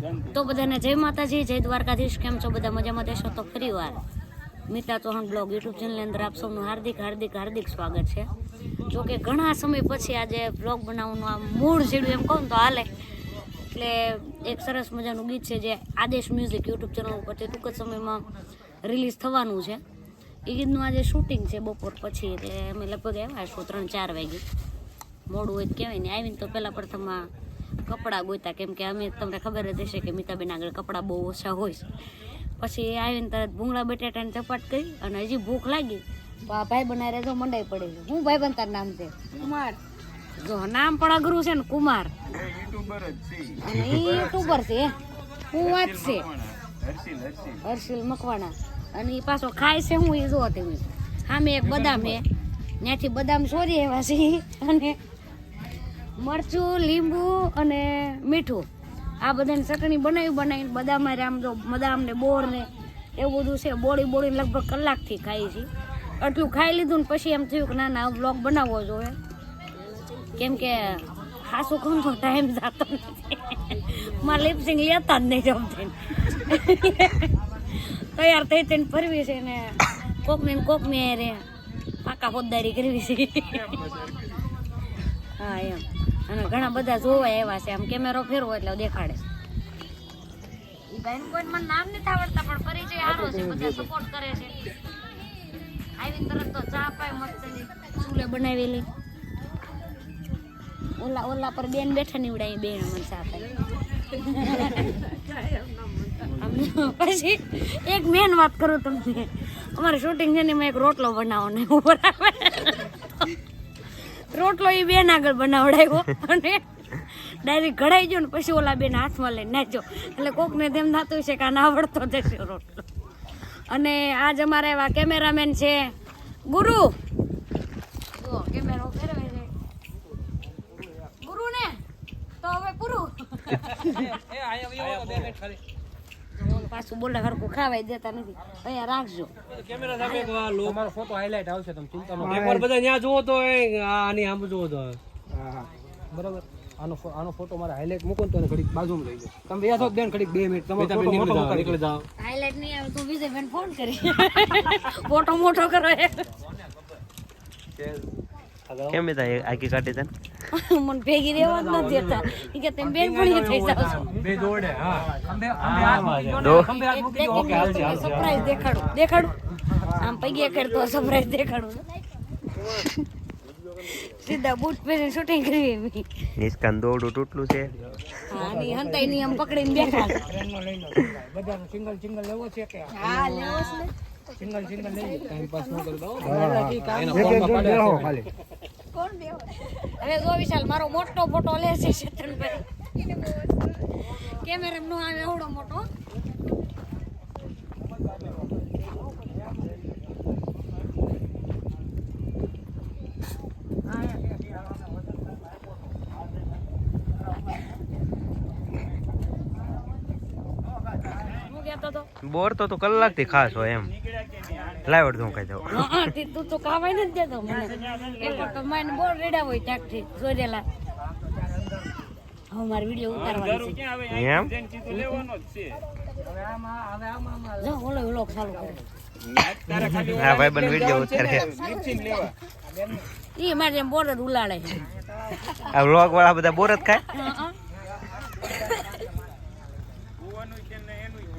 તો બધાને જય માતાજી, જય દ્વારકાધીશ. કેમ છો બધા? મજામાં દેશો? તો ફરી વાર. મિતા ચૌહાણ બ્લોગ યુટ્યુબ ચેનલની અંદર આપ સૌનું હાર્દિક હાર્દિક હાર્દિક સ્વાગત છે. જો કે ઘણા સમય પછી આજે બ્લોગ બનાવવાનું આ મૂળ જેડું એમ કહું તો હાલે. એટલે એક સરસ મજાનું ગીત છે જે આદેશ મ્યુઝિક યુટ્યુબ ચેનલ ઉપરથી ટૂંક જ સમયમાં રિલીઝ થવાનું છે. એ ગીતનું આજે શૂટિંગ છે બપોર પછી. એટલે અમે લગભગ આવ્યા છો ત્રણ ચાર વાગે. મોડું હોય કહેવાય ને. આવીને તો પહેલાં પ્રથમમાં કપડાં ગોતા કેમ કે અમે તમને ખબર જ હશે કે મિતાબેન આગળ કપડાં બહુ ઓછા હોય છે. પછી આવીને તરત ભૂંગળા બટાટાની ચપાટ કરી અને હજી ભૂખ લાગી. તો આ ભાઈ બનારે તો મંડાઈ પડે છે. હું ભાઈ બનતા નામ છે? કુમાર. જો નામ પણ અઘરું છે ને કુમાર. અને એ યુટ્યુબર છે હું વાત છે. હર્ષિલ મકવાણા. અને એ પાછો ખાય છે હું એ જો તમે સામે એક બદામ હે ત્યાંથી બદામ સોરી એવા છે. અને મરચું, લીંબુ અને મીઠું. આ બધાની ચટણી બનાવી બનાવીને બદામાં આમ જો બદામ ને બોર ને એવું બધું છે, બોળી બોળી લગભગ કલાકથી ખાઈ છે આટલું ખાઈ લીધું ને પછી એમ થયું કે ના ના બ્લોગ બનાવવો જોઈએ. કેમ કે ખાસો તો ટાઈમ જતો મારે લિપસિંગ લેતા જ નહીં જમતી તૈયાર થઈ થઈને ફરવી છે ને કોક ને રે પાકા પોદારી કરવી છે. હા, એમ. અને ઘણા બધા જોવા એવા છે. આમ કેમેરો ફેરવો એટલે દેખાડે. ઈ કોઈ મને નામ નથી આવડતા પણ પરિચય સારો છે બધા સપોર્ટ કરે છે. આવી તરત તો ચા પાય મસ્ત ચૂલે બનાવેલી. ઓલા ઓલા પર બેન બેઠા નીવડાય બેન મને ચા પાય. પછી એક મેન વાત કરું તમને. અમારે શૂટિંગ છે ને એમાં એક રોટલો બનાવો ને ઉપર બરાબર રોટલો એ બેન આગળ બનાવડાવ્યો અને ડાયરેક્ટ ઘડાઈ ગયો ને પછી ઓલા બેન હાથમાં લઈને નાચ્યો. એટલે કોકને તેમ થતું છે કે ના આવડતો જશે રોટલો. અને આજ અમારા એવા કેમેરામેન છે. ગુરુ! કેમેરો ફેરવે છે. ગુરુ ને તો હવે પૂરું. પાછું બોલે હરકું ખાવાય દેતા નથી. અહીંયા રાખજો. તમારો ફોટો હાઇલાઇટ આવશે તમે ચિંતા ન એકવાર બધા ત્યાં જુઓ તો એ આની આમ જુઓ તો. બરાબર. આનો આનો ફોટો મારે હાઇલાઇટ મૂકો ને તો ઘડીક બાજુમાં લઈ જાઓ. તમે બે છો બેન ઘડીક બે મિનિટ. તમે ફોટો મોટો નીકળી જાઓ હાઇલાઇટ નહીં આવે તો વિજય બેન ફોન કરી. ફોટો મોટો કરો કેમ બેટા આખી કાઢી તને મને ભેગી રહેવા જ નથી દેતા. કે તમે બેન પણ થઈ જાવ છો બે દોડે હા. ખંભે ખંભે હાથ મૂકી દો હાથ મૂકી દો ઓકે હાલ હાલશે સરપ્રાઈઝ દેખાડું દેખાડું. આમ પગે કરતો સરપ્રાઈઝ દેખાડું. સીધા બૂટ પહેરી શૂટિંગ કરી એવી નિસ્કાન દોડું તૂટલું છે. હા ની હંતાઈ ની આમ પકડીને બેઠા. બધાનો સિંગલ સિંગલ લેવો છે કે? હા લેવો છે. સિંગલ સિંગલ લઈ ટાઈમ પાસ ન કરી દો. એના ફોનમાં પડ્યા છે. હવે જો વિશાલ, મારો મોટો ફોટો લે છે શેતનભાઈ કેમેરા નો આવે એવડો મોટો હું કહેતો તો બોર તો તું કલાકથી ખાસ હોય એમ. લાવ અડધું કહી દઉં. તું તો કાવાય નથી દેતો મને. તો માઈને બોર રેડા હોય ત્યાંથી જોડેલા હવે મારે વીડિયો ઉતારવાની છે. એમ? જો ઓલો વ્લોગ ચાલુ કરે. હા ભાઈ બન વીડિયો ઉતારે. ઈ મારે બોર ઉલાડે આ વ્લોગ વાળા બધા બોર જ ખાય હા, હા.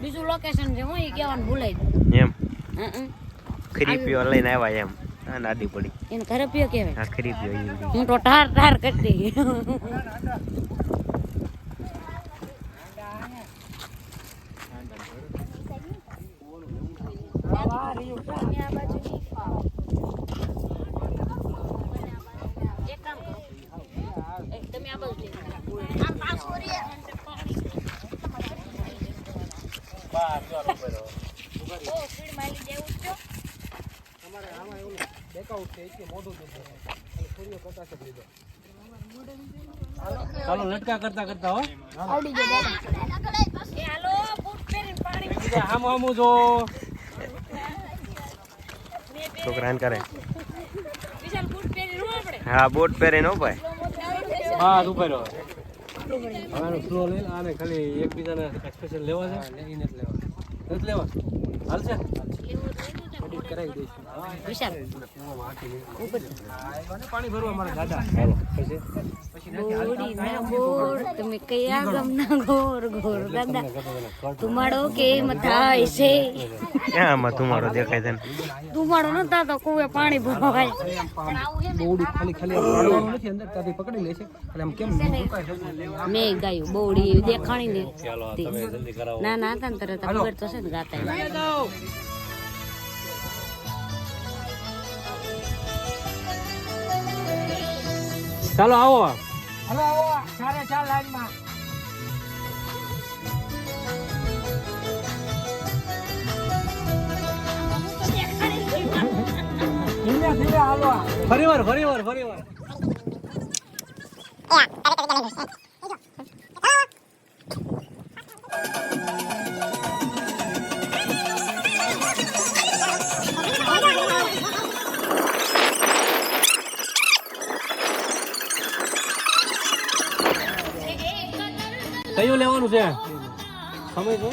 બીજું લોકેશન છે હું એ કહેવાનું ભૂલાઈ એમ? ગયું હં. ખરી પીવા લઈને આવ્યા એમ. નાદી પડી. એને ઘરે પીઓ કહેવાય. હા ખરી પીઓ હું તો ઠાર ઠાર કરતી એક કામ કરો એક તમે આ બાજુ દેખાડો. આમ પાછું રે. ઓ, સ્પીડ મારી જેવું બેકઆઉટ છે. એટલે મોઢું દેખાય. ખાલી સૂર્ય પ્રકાશ જ લીધો. ચાલો લટકા કરતા કરતા હો. આવડી ગયો એ હાલો, બૂટ પહેરીને પાણી આમ આમ જો. છોકરાને કરે. વિશાલ બૂટ પહેરીને હું આપણે. હા બોટ પહેરીને નો ભાઈ. હા તું પહેરો હવે ફ્લો લઈ લે, આને ખાલી એકબીજાને એક્સપ્રેશન લેવા છે. નથી લેવા નથી લેવા હાલશે એડિટ કરાવી દઈશું. વિશાલ. પાણી ભરવા મારા દાદા. ચાલો પછી? તમે કયા ગમના ગોર ગોર દાદા કેમ થાય છે ક્યાં આમાં ધુમાડો દેખાય છે ને? તુમાડો નતા તો કુએ પાણી ભરવાય. બોડી ખાલી ખાલી પાડવાનું નથી અંદર ત્યાંથી પકડી લેશે એટલે આમ કેમ મેં ગાયું બોડી દેખાણી ને. ના ના હતા ને તરત ખબર તો છે ને ગાતા ચાલો આવો. હલો આવો. સારે ચાર ફરી વાર ફરી વાર ફરી વાર કયું લેવાનું છે? સમય જો.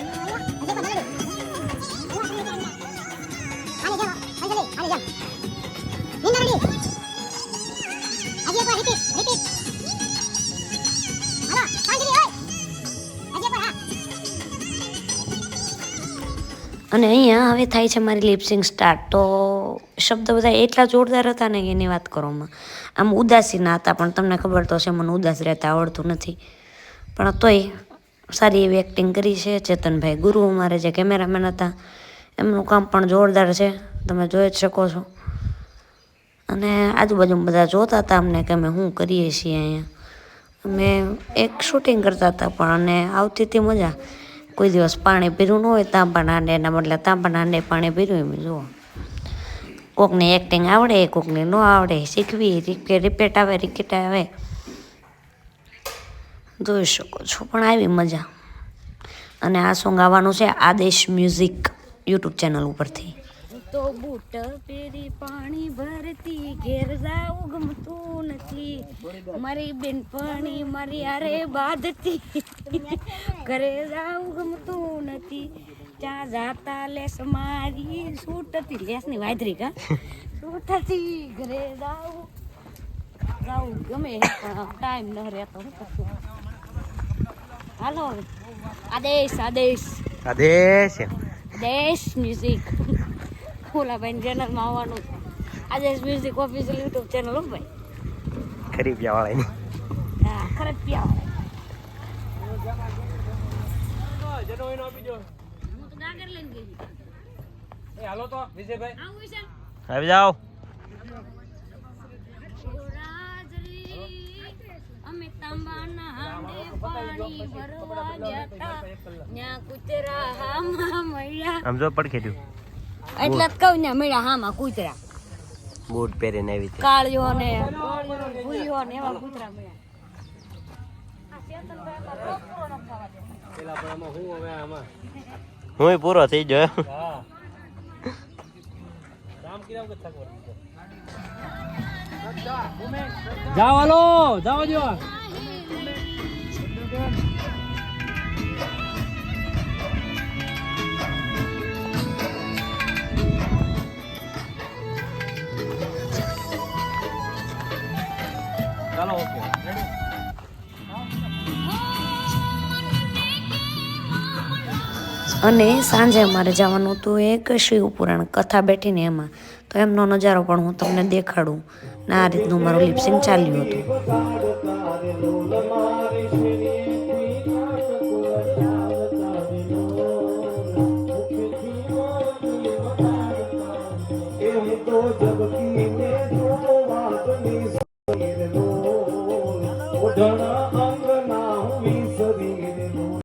અને અહીંયા હવે થાય છે મારી લિપસિંગ સ્ટાર્ટ તો શબ્દ બધા એટલા જોરદાર હતા ને એની વાત કરવામાં આમ. ઉદાસીના હતા, પણ તમને ખબર તો છે મને ઉદાસ રહેતા આવડતું નથી. પણ તોય સારી એવી એક્ટિંગ કરી છે. ચેતનભાઈ ગુરુ અમારે જે કેમેરામેન હતા, એમનું કામ પણ જોરદાર છે. તમે જોઈ જ શકો છો. અને આજુબાજુ બધા જોતા હતા અમને કે અમે શું કરીએ છીએ અહીંયા. અમે એક શૂટિંગ કરતા હતા, પણ અને આવતી હતી મજા. કોઈ દિવસ પાણી પીરું ન હોય તાંબા નાંડે એના બદલે તાંબા આંડે પાણી પીરું એમ જુઓ. કોકને એક્ટિંગ આવડે, કોકને ન આવડે, શીખવી રિપીટ આવે રિકેટ આવે. જોઈ શકો છો. પણ આવી મજા. અને આ સોંગ આવવાનું છે આદેશ મ્યુઝિક યુટ્યુબ ચેનલ ઉપરથી. તો બૂટ પેરી પાણી ભરતી, ઘેર જાવું ગમતું નથી. મારી બેનપણી મારી આરે બાંધતી. ઘરે જાવું ગમતું નથી. ત્યાં જાતા લેસ મારી છૂટતી લેસની વાદરી કા? છૂટતી ઘરે જાવું જાવું ગમે, ટાઈમ ન રહેતો. હાલો આદેશ આદેશ આદેશ આદેશ મ્યુઝિક ઓલાભાઈ ચેનલમાં આવવાનું આદેશ મ્યુઝિક ઓફિશિયલ યુટ્યુબ ચેનલ હો ભાઈ ખરીપિયા વાળાની હા ખરજ પ્યા જેનો એનો અમે તાંબાના હાંડે પાણી ભરવા ગયા તા. ન્યા કૂતરા હામાં મળ્યા. સમજો પડ ખેડ્યું એટલે જ કહું ને મળ્યા હામાં કૂતરા. બૂટ પહેરીને આવી કાળિયો ને ભૂલ્યો ને એવા કૂતરા મળ્યા. હું હવે આમાં હું પૂરો થઈ ગયો. રામ કિરામ કે થાકવા. જાઓ હાલો, જાઓ જો. ચાલો, ઓકે. અને સાંજે અમારે જવાનું હતું એક શિવપુરાણ કથા બેઠીને એમાં. તો એમનો નજારો પણ હું તમને દેખાડું. આ રીતનું મારું લિપસિંગ ચાલ્યું હતું